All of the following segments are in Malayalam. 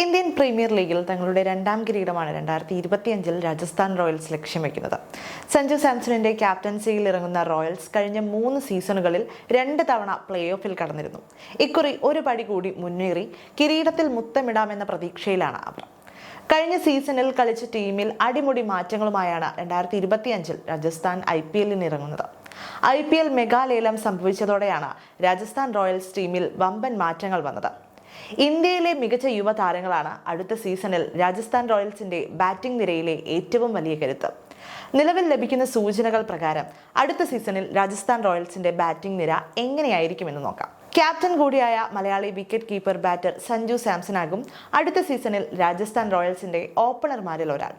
ഇന്ത്യൻ പ്രീമിയർ ലീഗിൽ തങ്ങളുടെ രണ്ടാം കിരീടമാണ് രണ്ടായിരത്തി ഇരുപത്തിയഞ്ചിൽ രാജസ്ഥാൻ റോയൽസ് ലക്ഷ്യം വയ്ക്കുന്നത്. സഞ്ജു സാംസണിന്റെ ക്യാപ്റ്റൻസിയിൽ ഇറങ്ങുന്ന റോയൽസ് കഴിഞ്ഞ മൂന്ന് സീസണുകളിൽ രണ്ട് തവണ പ്ലേ ഓഫിൽ കടന്നിരുന്നു. ഇക്കുറി ഒരു പടി കൂടി മുന്നേറി കിരീടത്തിൽ മുത്തമിടാമെന്ന പ്രതീക്ഷയിലാണ് അവർ. കഴിഞ്ഞ സീസണിൽ കളിച്ച ടീമിൽ അടിമുടി മാറ്റങ്ങളുമായാണ് രണ്ടായിരത്തി ഇരുപത്തിയഞ്ചിൽ രാജസ്ഥാൻ ഐ പി എല്ലിന് ഇറങ്ങുന്നത്. ഐ പി എൽ മെഗാലേലം സംഭവിച്ചതോടെയാണ് രാജസ്ഥാൻ റോയൽസ് ടീമിൽ വമ്പൻ മാറ്റങ്ങൾ വന്നത്. ഇന്ത്യയിലെ മികച്ച യുവതാരങ്ങളാണ് അടുത്ത സീസണിൽ രാജസ്ഥാൻ റോയൽസിന്റെ ബാറ്റിംഗ് നിരയിലെ ഏറ്റവും വലിയ കരുത്ത്. നിലവിൽ ലഭിക്കുന്ന സൂചനകൾ പ്രകാരം അടുത്ത സീസണിൽ രാജസ്ഥാൻ റോയൽസിന്റെ ബാറ്റിംഗ് നിര എങ്ങനെയായിരിക്കുമെന്ന് നോക്കാം. ക്യാപ്റ്റൻ കൂടിയായ Malayali wicket keeper batter Sanju സാംസണാകും അടുത്ത സീസണിൽ രാജസ്ഥാൻ റോയൽസിന്റെ ഓപ്പണർമാരിൽ ഒരാൾ.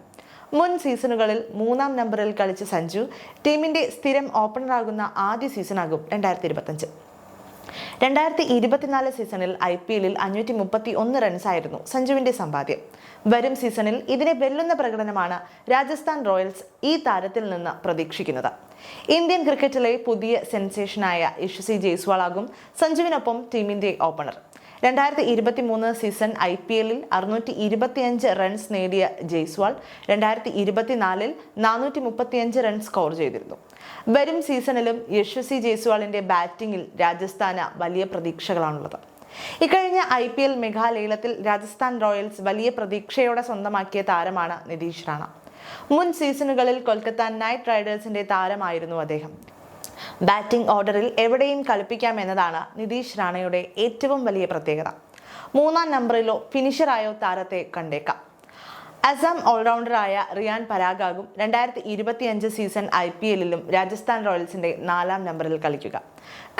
മുൻ സീസണുകളിൽ മൂന്നാം നമ്പറിൽ കളിച്ച സഞ്ജു ടീമിന്റെ സ്ഥിരം ഓപ്പണറാകുന്ന ആദ്യ സീസണാകും രണ്ടായിരത്തി ഇരുപത്തഞ്ച് രണ്ടായിരത്തി ഇരുപത്തിനാല് സീസണിൽ ഐ പി എല്ലിൽ അഞ്ഞൂറ്റി മുപ്പത്തി ഒന്ന് റൺസായിരുന്നു സഞ്ജുവിന്റെ സമ്പാദ്യം. വരും സീസണിൽ ഇതിനെ വെല്ലുന്ന പ്രകടനമാണ് രാജസ്ഥാൻ റോയൽസ് ഈ താരത്തിൽ നിന്ന് പ്രതീക്ഷിക്കുന്നത്. ഇന്ത്യൻ ക്രിക്കറ്റിലെ പുതിയ സെൻസേഷനായ യശസ്വി ജയ്സ്വാളാകും സഞ്ജുവിനൊപ്പം ടീമിന്റെ ഓപ്പണർ. രണ്ടായിരത്തി ഇരുപത്തി മൂന്ന് സീസൺ ഐ പി എല്ലിൽ അറുന്നൂറ്റി ഇരുപത്തിയഞ്ച് റൺസ് നേടിയ ജയ്സ്വാൾ രണ്ടായിരത്തി ഇരുപത്തിനാലിൽ നാനൂറ്റി മുപ്പത്തിയഞ്ച് റൺ സ്കോർ ചെയ്തിരുന്നു. വരും സീസണിലും യശസ്വി ജയ്സ്വാളിന്റെ ബാറ്റിംഗിൽ രാജസ്ഥാന് വലിയ പ്രതീക്ഷകളാണുള്ളത്. ഇക്കഴിഞ്ഞ ഐ പി എൽ മെഘാലയത്തിൽ രാജസ്ഥാൻ റോയൽസ് വലിയ പ്രതീക്ഷയോടെ സ്വന്തമാക്കിയ താരമാണ് നിതീഷ് റാണ. മുൻ സീസണുകളിൽ കൊൽക്കത്ത നൈറ്റ് റൈഡേഴ്സിന്റെ താരമായിരുന്നു അദ്ദേഹം. ബാറ്റിംഗ് ഓർഡറിൽ എവിടെയും കളിപ്പിക്കാം എന്നതാണ് നിതീഷ് റാണയുടെ ഏറ്റവും വലിയ പ്രത്യേകത. മൂന്നാം നമ്പറിലോ ഫിനിഷറായോ താരത്തെ കണ്ടേക്കാം. അസം ഓൾറൗണ്ടറായ റിയാൻ പരാഗാകും രണ്ടായിരത്തി ഇരുപത്തിയഞ്ച് സീസൺ ഐ പി എല്ലിലും രാജസ്ഥാൻ റോയൽസിന്റെ നാലാം നമ്പറിൽ കളിക്കുക.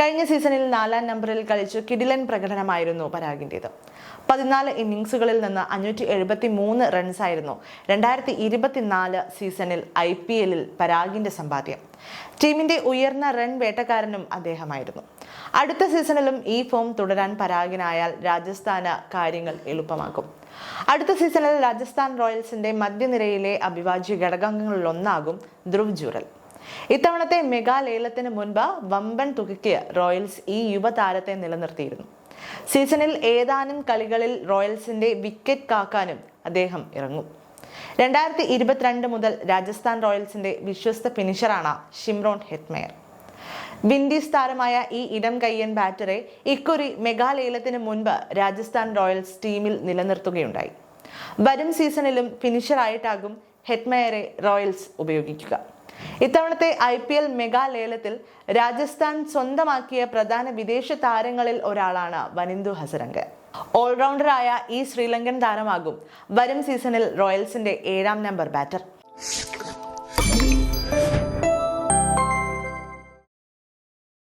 കഴിഞ്ഞ സീസണിൽ നാലാം നമ്പറിൽ കളിച്ചു കിടിലൻ പ്രകടനമായിരുന്നു പരാഗിന്റേത് പതിനാല് ഇന്നിങ്സുകളിൽ നിന്ന് അഞ്ഞൂറ്റി എഴുപത്തി മൂന്ന് റൺസായിരുന്നു രണ്ടായിരത്തി ഇരുപത്തിനാല് സീസണിൽ ഐ പി എല്ലിൽ പരാഗിന്റെ സമ്പാദ്യം. ടീമിന്റെ ഉയർന്ന റൺ വേട്ടക്കാരനും അദ്ദേഹമായിരുന്നു. അടുത്ത സീസണിലും ഈ ഫോം തുടരാൻ പരാഗിനായാൽ രാജസ്ഥാന് കാര്യങ്ങൾ എളുപ്പമാക്കും. അടുത്ത സീസണിൽ രാജസ്ഥാൻ റോയൽസിന്റെ മധ്യനിരയിലെ അവിഭാജ്യ ഘടകങ്ങളിലൊന്നാകും ധ്രുവ് ജുറൽ. ഇത്തവണത്തെ മെഗാ ലേലത്തിന് മുൻപ് വമ്പൻ തുകയ്ക്ക് റോയൽസ് ഈ യുവതാരത്തെ നിലനിർത്തിയിരുന്നു. സീസണിൽ ഏതാനും കളികളിൽ റോയൽസിന്റെ വിക്കറ്റ് കാക്കാനും അദ്ദേഹം ഇറങ്ങും. രണ്ടായിരത്തി ഇരുപത്തിരണ്ട് മുതൽ രാജസ്ഥാൻ റോയൽസിന്റെ വിശ്വസ്ത ഫിനിഷറാണ് ഷിംറോൺ ഹെറ്റ്മെയർ. വിൻഡീസ് താരമായ ഈ ഇടം കയ്യൻ ബാറ്ററെ ഇക്കുറി മെഗാലേലത്തിന് മുൻപ് രാജസ്ഥാൻ റോയൽസ് ടീമിൽ നിലനിർത്തുകയുണ്ടായി. വരും സീസണിലും ഫിനിഷറായിട്ടാകും ഹെറ്റ്മയറെ റോയൽസ് ഉപയോഗിക്കുക. ഇത്തവണത്തെ ഐ പി എൽ മെഗാ ലേലത്തിൽ രാജസ്ഥാൻ സ്വന്തമാക്കിയ പ്രധാന വിദേശ താരങ്ങളിൽ ഒരാളാണ് വനിന്ദു ഹസരംഗ്. ഓൾറൗണ്ടറായ ഈ ശ്രീലങ്കൻ താരമാകും വരും സീസണിൽ റോയൽസിന്റെ ഏഴാം നമ്പർ ബാറ്റർ.